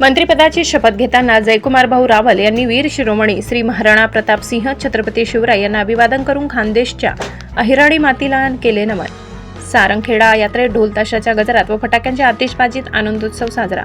मंत्रिपदाची शपथ घेताना जयकुमार भाऊ रावल यांनी वीर शिरोमणी श्री महाराणा प्रताप सिंह छत्रपती शिवराय यांना अभिवादन करून खानदेशच्या अहिराणी मातीला केले नमन. सारंगखेडा यात्रेत ढोल ताशाच्या गजरात व फटाक्यांच्या आतिषबाजीत आनंदोत्सव साजरा.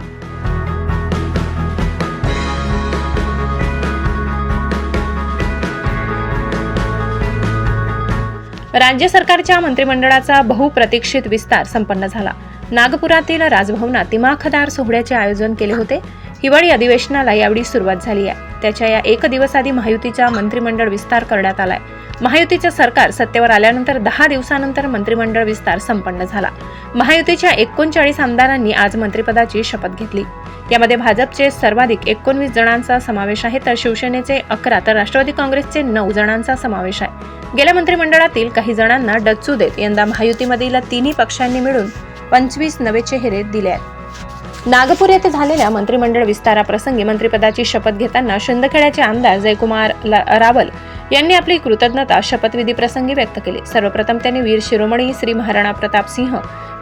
राज्य सरकारच्या मंत्रिमंडळाचा बहुप्रतीक्षित विस्तार संपन्न झाला. नागपुरातील राजभवनात तिमाखदार सोहळ्याचे आयोजन केले होते. हिवाळी अधिवेशनाला यावेळी सुरुवात झाली आहे. त्याच्या या एक दिवस आधी महायुतीचा मंत्रिमंडळ विस्तार करण्यात आलाय. महायुतीचं सरकार सत्तेवर आल्यानंतर दहा दिवसानंतर मंत्रिमंडळ विस्तार संपन्न झाला. महायुतीच्या एकोणचाळीस आमदारांनी आज मंत्रिपदाची शपथ घेतली. यामध्ये भाजपचे सर्वाधिक एकोणवीस जणांचा समावेश आहे तर शिवसेनेचे अकरा तर राष्ट्रवादी काँग्रेसचे नऊ जणांचा समावेश आहे. गेल्या मंत्रिमंडळातील काही जणांना डच्चू देत यंदा महायुतीमधील तिन्ही पक्षांनी मिळून पंचवीस नवे चेहरे दिले आहेत. नागपूर येथे झालेल्या मंत्रिमंडळ विस्ताराप्रसंगी मंत्रिपदाची शपथ घेताना शिंदखेड्याचे आमदार जयकुमार रावल यांनी आपली कृतज्ञता शपथविधी प्रसंगी व्यक्त केली. सर्वप्रथम त्यांनी वीर शिरोमणी श्री महाराणा प्रताप सिंह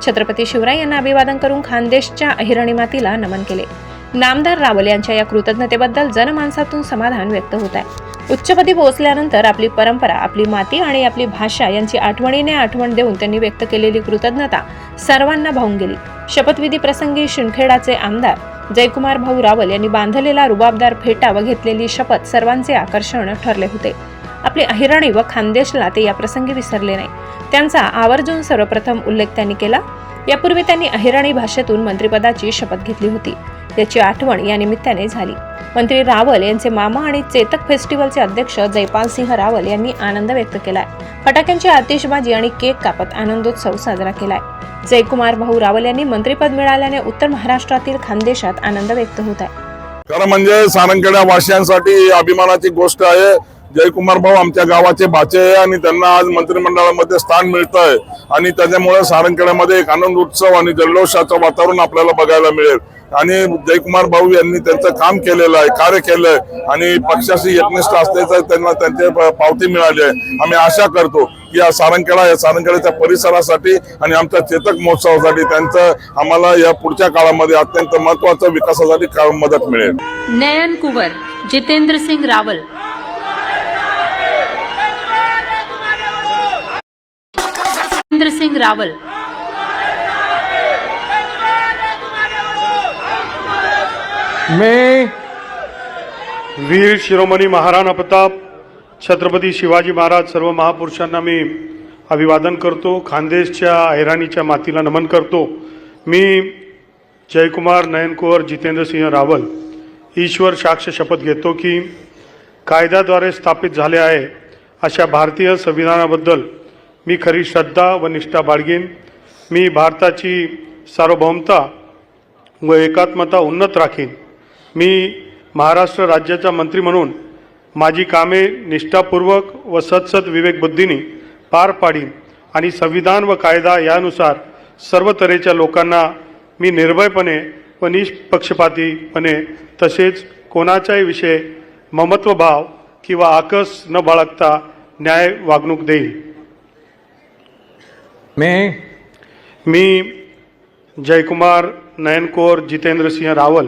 छत्रपती शिवराय यांना अभिवादन करून खानदेशच्या अहिरणी मातीला नमन केले. नामदार रावल यांच्या या कृतज्ञतेबद्दल जनमानसातून समाधान व्यक्त होत आहे. उच्चपदी पोहोचल्यानंतर आपली परंपरा आपली माती आणि आपली भाषा यांची आठवणीने आठवण देऊन त्यांनी व्यक्त केलेली कृतज्ञता सर्वांना भावून गेली. शपथविधी प्रसंगी शिंदखेडाचे आमदार जयकुमार भाऊ रावल यांनी बांधलेला रुबाबदार फेटा व घेतलेली शपथ सर्वांचे आकर्षण ठरले होते. आपली अहिराणी व खानदेशला ते या प्रसंगी विसरले नाही. त्यांचा आवर्जून सर्वप्रथम उल्लेख त्यांनी केला. यापूर्वी त्यांनी अहिराणी भाषेतून मंत्रिपदाची शपथ घेतली होती. याची आठवण या निमित्ताने झाली. मंत्री रावल यांचे मामा आणि चेतक फेस्टिवलचे अध्यक्ष जयपाल सिंह रावल यांनी आनंद व्यक्त केलाय. फटाक्यांची आतिषबाजी आणि केक कापत आनंदोत्सव साजरा केलाय. जयकुमार भाऊ रावल यांनी मंत्रिपद मिळाल्याने उत्तर महाराष्ट्रातील खानदेशात आनंद व्यक्त होत आहे. खरं म्हणजे सारंगखेड्या वासियांसाठी अभिमानाची गोष्ट आहे. जयकुमार भाऊ आमच्या गावाचे भाचे आहे आणि त्यांना आज मंत्रिमंडळामध्ये स्थान मिळत आहे आणि त्याच्यामुळे सारंगखेड्यामध्ये एक आनंद उत्सव आणि जल्लोषाचं वातावरण आपल्याला बघायला मिळेल. आणि जयकुमार भाऊ यांनी त्यांचं काम केलेलं आहे कार्य केलंय. आणि पक्षाशी एकनिष्ठ असल्याचं त्यांना त्यांचे पावती मिळाली आहे. आम्ही आशा करतो की या सारंगखेडा या सारंगखेड्याच्या परिसरासाठी आणि आमच्या चेतक महोत्सवासाठी त्यांचं आम्हाला या पुढच्या काळामध्ये अत्यंत महत्वाचं विकासासाठी मदत मिळेल. नयन कुवर जितेंद्र सिंग रावल. जितेंद्र सिंग रावल. मी वीर शिरोमणी महाराणा प्रताप छत्रपती शिवाजी महाराज सर्व महापुरुषांना मी अभिवादन करतो. खानदेशच्या ऐराणीच्या मातीला नमन करतो. मी जयकुमार नयनकुवर जितेंद्रसिंह रावल ईश्वर साक्ष शपथ घेतो की कायद्याद्वारे स्थापित झाले आहे. अशा भारतीय संविधानाबद्दल मी खरी श्रद्धा व निष्ठा बाळगीन. मी भारताची सार्वभौमता व एकात्मता उन्नत राखीन. मी महाराष्ट्र राज्याचा मंत्री म्हणून माझी कामे निष्ठापूर्वक व सत्सत विवेकबुद्धीने पार पाडीन आणि संविधान व कायदा यानुसार सर्व तऱ्हेच्या लोकांना मी निर्भयपणे व निष्पक्षपातीपणे तसेच कोणाच्याही विषयी ममत्वभाव किंवा आकस न बाळगता न्याय वागणूक देईल मैं मी जयकुमार नयनकोर जितेंद्रसिंह रावल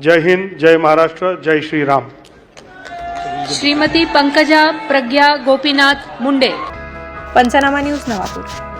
जय हिंद जय महाराष्ट्र जय श्रीराम. श्रीमती पंकजा प्रज्ञा गोपीनाथ मुंडे. पंचनामा न्यूज नवापूर.